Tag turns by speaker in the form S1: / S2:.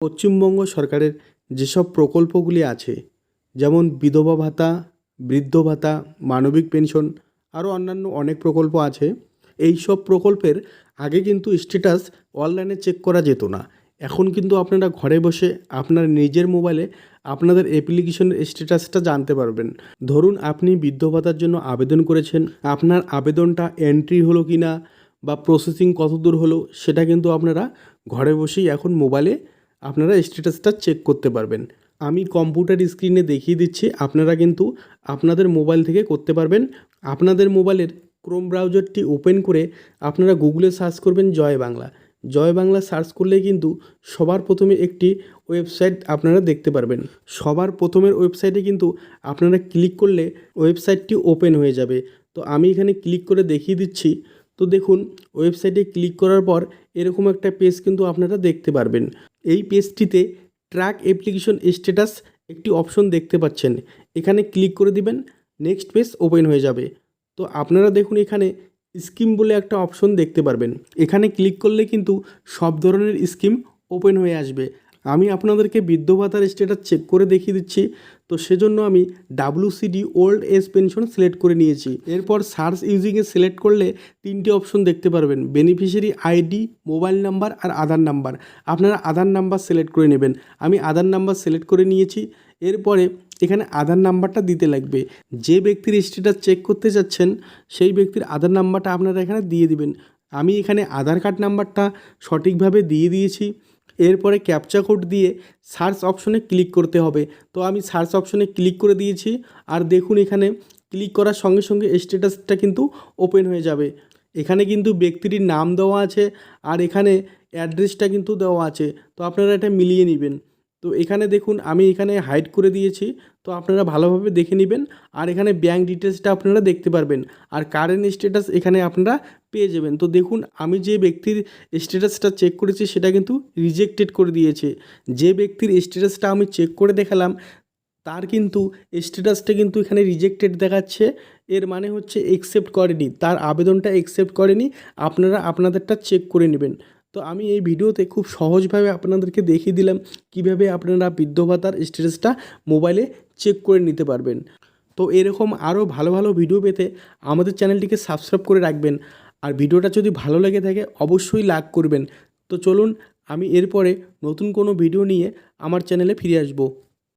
S1: পশ্চিমবঙ্গ সরকারের যেসব প্রকল্পগুলি আছে, যেমন বিধবা ভাতা, বৃদ্ধ ভাতা, মানবিক পেনশন, আরও অন্যান্য অনেক প্রকল্প আছে এই সব প্রকল্পের আগে কিন্তু স্ট্যাটাস অনলাইনে চেক করা যেত না। এখন কিন্তু আপনারা ঘরে বসে আপনার নিজের মোবাইলে আপনাদের অ্যাপ্লিকেশনের স্ট্যাটাসটা জানতে পারবেন। ধরুন আপনি বৃদ্ধ ভাতার জন্য আবেদন করেছেন, আপনার আবেদনটা এন্ট্রি হলো কি না বা প্রসেসিং কতদূর হলো, সেটা কিন্তু আপনারা ঘরে বসেই এখন মোবাইলে আপনারা স্ট্যাটাসটা চেক করতে পারবেন। আমি কম্পিউটার স্ক্রিনে দেখিয়ে দিচ্ছি, আপনারা কিন্তু আপনাদের মোবাইল থেকে করতে পারবেন। আপনাদের মোবাইলের ক্রোম ব্রাউজারটি ওপেন করে আপনারা গুগলে সার্চ করবেন জয় বাংলা। জয় বাংলা সার্চ করলেই কিন্তু সবার প্রথমে একটি ওয়েবসাইট আপনারা দেখতে পারবেন। সবার প্রথমের ওয়েবসাইটে কিন্তু আপনারা ক্লিক করলে ওয়েবসাইটটি ওপেন হয়ে যাবে। তো আমি এখানে ক্লিক করে দেখিয়ে দিচ্ছি। তো দেখুন ওয়েবসাইটে ক্লিক করার পর এরকম একটা পেজ কিন্তু আপনারা দেখতে পারবেন। এই পেজটিতে ট্র্যাক অ্যাপ্লিকেশন স্ট্যাটাস একটি অপশন দেখতে পাচ্ছেন। এখানে ক্লিক করে দিবেন নেক্সট পেজ ওপেন হয়ে যাবে। তো আপনারা দেখুন এখানে স্কিম বলে একটা অপশন দেখতে পারবেন। এখানে ক্লিক করলে কিন্তু সব ধরনের স্কিম ওপেন হয়ে আসবে। আমি আপনাদেরকে বৃদ্ধ ভাতার স্ট্যাটাস চেক করে দেখিয়ে দিচ্ছি। তো সেজন্য আমি WCD old age pension select করে নিয়েছি। এরপর সার্চ ইউজিংয়ে সিলেক্ট করলে তিনটি অপশন দেখতে পারবেন। বেনিফিশিয়ারি আইডি মোবাইল নাম্বার আর আধার নাম্বার আপনারা আধার নাম্বার সিলেক্ট করে নেবেন। আমি আধার নাম্বার সিলেক্ট করে নিয়েছি। এরপরে এখানে আধার নাম্বারটা দিতে লাগবে। যে ব্যক্তির স্ট্যাটাস চেক করতে যাচ্ছেন, সেই ব্যক্তির আধার নাম্বারটা আপনারা এখানে দিয়ে দিবেন। আমি এখানে আধার কার্ড নাম্বারটা সঠিকভাবে দিয়ে দিয়েছি। এরপরে ক্যাপচা কোড দিয়ে সার্চ অপশনে ক্লিক করতে হবে। তো আমি সার্চ অপশনে ক্লিক করে দিয়েছি। আর দেখুন এখানে ক্লিক করার সঙ্গে সঙ্গে স্ট্যাটাসটা কিন্তু ওপেন হয়ে যাবে। এখানে কিন্তু ব্যক্তিটির নাম দেওয়া আছে আর এখানে অ্যাড্রেসটা কিন্তু দেওয়া আছে। তো আপনারা এটা মিলিয়ে নেবেন। তো এখানে দেখুন আমি এখানে হাইড করে দিয়েছি। তো আপনারা ভালোভাবে দেখে নেবেন। আর এখানে ব্যাঙ্ক ডিটেলসটা আপনারা দেখতে পারবেন। আর কারেন্ট স্ট্যাটাস এখানে আপনারা পেয়ে যাবেন। তো দেখুন, আমি যে ব্যক্তির স্ট্যাটাসটা চেক করেছি, সেটা কিন্তু রিজেক্টেড করে দিয়েছে। যে ব্যক্তির স্ট্যাটাসটা আমি চেক করে দেখালাম, তার কিন্তু স্ট্যাটাসটা কিন্তু এখানে রিজেক্টেড দেখাচ্ছে। এর মানে হচ্ছে একসেপ্ট করেনি। তার আবেদনটা একসেপ্ট করেনি। আপনারা আপনাদেরটা চেক করে নেবেন। তো আমি এই ভিডিওতে খুব সহজভাবে আপনাদেরকে দেখিয়ে দিলাম কীভাবে আপনারা বৃদ্ধ ভাতার স্ট্যাটাসটা মোবাইলে চেক করে নিতে পারবেন। তো এরকম আরও ভালো ভালো ভিডিও পেতে আমাদের চ্যানেলটিকে সাবস্ক্রাইব করে রাখবেন। আর ভিডিওটা যদি ভালো লেগে থাকে অবশ্যই লাইক করবেন। তো চলুন আমি এরপরে নতুন কোনো ভিডিও নিয়ে আমার চ্যানেলে ফিরে আসব।